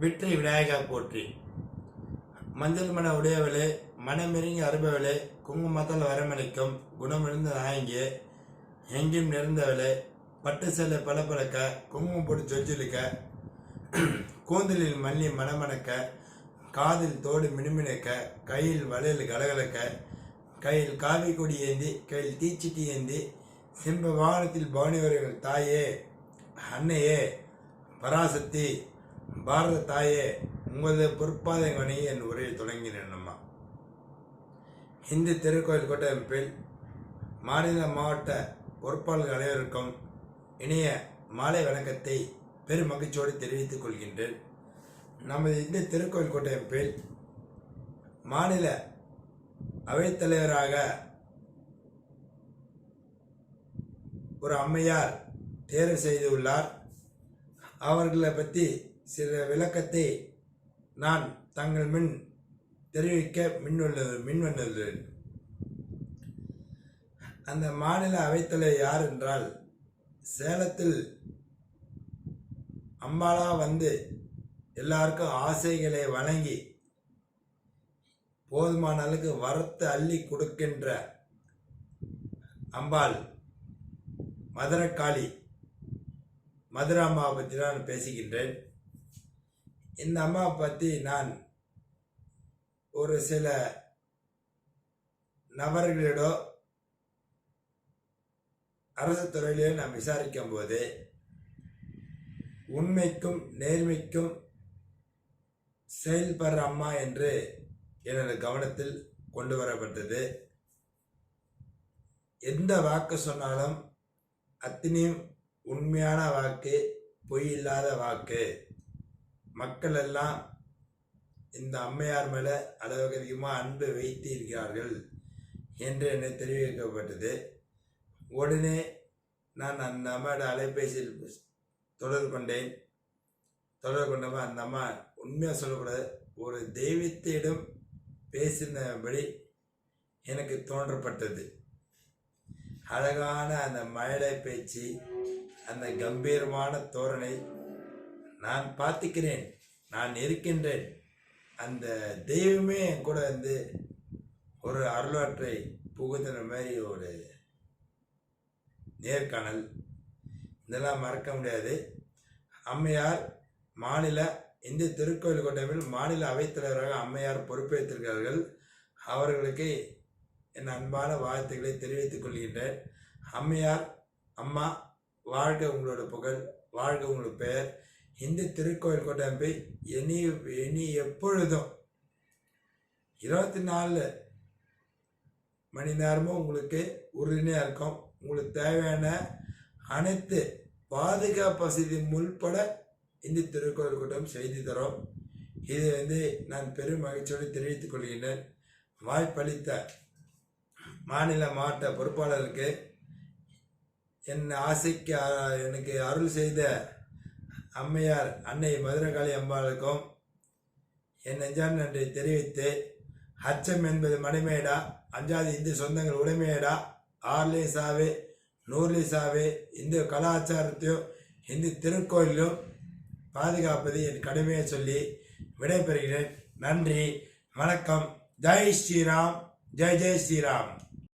வெற்றி விநாயகா போற்றி. மஞ்சள் மன உடையவளே மனமெருங்கி அருபவளே குங்குமத்தால் வரமளிக்கும் குணமிழந்த நாயங்கியே எங்கேயும் நிறைந்தவளே பட்டு சேலை பளபளக்க குங்குமம் போட்டு சொச்சிலுக்க கூந்தலில் மல்லி மணமணக்க காதில் தோடு மினுமினுக்க கையில் வளையல் கலகலக்க கையில் காவி கொடி ஏந்தி கையில் தீச்சிட்டி ஏந்தி சிம்ப வாகனத்தில் பவனிவர்கள் தாயே அன்னையே பராசக்தி பாரத தாயே உங்களது பொறுப்பாதை வணி என் உரையை தொடங்கினேன் அம்மா. இந்து திருக்கோயில் கூட்டமைப்பில் மாநில மாவட்ட பொறுப்பாளர்கள் அனைவருக்கும் இனிய மாலை வணக்கத்தை பெரும் மகிழ்ச்சியோடு தெரிவித்துக் கொள்கின்றேன். நமது இந்து திருக்கோயில் கூட்டமைப்பில் மாநில அவைத்தலைவராக ஒரு அம்மையார் தேர்வு செய்துள்ளார். அவர்களை பற்றி சில விளக்கத்தை நான் தங்கள் முன் தெரிவிக்க மின்னுள்ளது மின்வந்துள்ளேன் அந்த மாநில அவைத்தலைவர் யார் என்றால் சேலத்தில் அம்பாலா வந்து எல்லாருக்கும் ஆசைகளை வழங்கி போதுமான அளவுக்கு வரத்து அள்ளி கொடுக்கின்ற அம்பாள் மதுரக்காளி மதுரை பற்றி நான் பேசுகின்றேன். இந்த அம்மாவை பற்றி நான் ஒரு சில நபர்களிடோ அரசு துறையிலே நான் விசாரிக்கும் போது உண்மைக்கும் நேர்மைக்கும் செயல்படுற அம்மா என்று எனது கவனத்தில் கொண்டு வரப்பட்டது. எந்த வாக்கு சொன்னாலும் அத்தனையும் உண்மையான வாக்கு பொய் இல்லாத வாக்கு. மக்கள் எல்லாம் இந்த அம்மையார் மேலே அளவுக்கு அதிகமாக அன்பு வைத்து இருக்கிறார்கள் என்று என்னை தெரிவிக்கப்பட்டது. உடனே நான் அந்த அம்மாவோட அலைபேசியில் தொடர்பு கொண்டேன். தொடர்பு கொண்டப்ப அந்த அம்மா உண்மையாக சொல்லக்கூடாது ஒரு தெய்வத்திடம் பேசினபடி எனக்கு தோன்றப்பட்டது. அழகான அந்த மழை பேச்சு அந்த கம்பீரமான தோரணை நான் பார்த்துக்கிறேன் நான் இருக்கின்றேன். அந்த தெய்வமே என் கூட வந்து ஒரு அருளாற்றை புகுத்துற மாதிரி ஒரு நேர்காணல். இதெல்லாம் மறக்க முடியாது. அம்மையார் மாநில இந்த திருக்கோயில் கொண்டமையில் மாநில அவைத்தலைவராக அம்மையார் பொறுப்பேற்றிருக்கிறார்கள். அவர்களுக்கு என் அன்பான வாழ்த்துக்களை தெரிவித்துக் கொள்கின்றேன். அம்மையார் அம்மா வாழ்க உங்களோட புகழ் வாழ்க உங்களோட பெயர். இந்து திருக்கோயில் போய் இனி இனி எப்பொழுதும் இருபத்தி நாலு மணி நேரமும் உங்களுக்கு உறுதுணையாக இருக்கும். உங்களுக்கு தேவையான அனைத்து பாதுகாப்பு வசதி உள்பட இந்த திருக்கோயில் கூட்டம் செய்து தரும். இதை வந்து நான் பெரும் மகிழ்ச்சியோடு தெரிவித்துக் கொள்கின்றேன். வாய்ப்பளித்த மாநில மாவட்ட பொறுப்பாளருக்கு என் ஆசைக்கு அ- எனக்கு அருள் செய்த அம்மையார் அன்னை மதுரகாளி அம்பாளுக்கும் என் நெஞ்சான் நன்றி தெரிவித்து அச்சம் என்பது மணிமேடா அஞ்சாவது இந்து சொந்தங்கள் உடைமையடா? ஆறுலேயும் சாவே நூறுலேயும் சாவே இந்து கலாச்சாரத்தையும் இந்து திருக்கோயிலும் பாதுகாப்பது என் கடமையை சொல்லி விடைபெறுகிறேன். நன்றி வணக்கம். ஜெய் ஸ்ரீராம் ஜெய் ஜெய் ஸ்ரீராம்.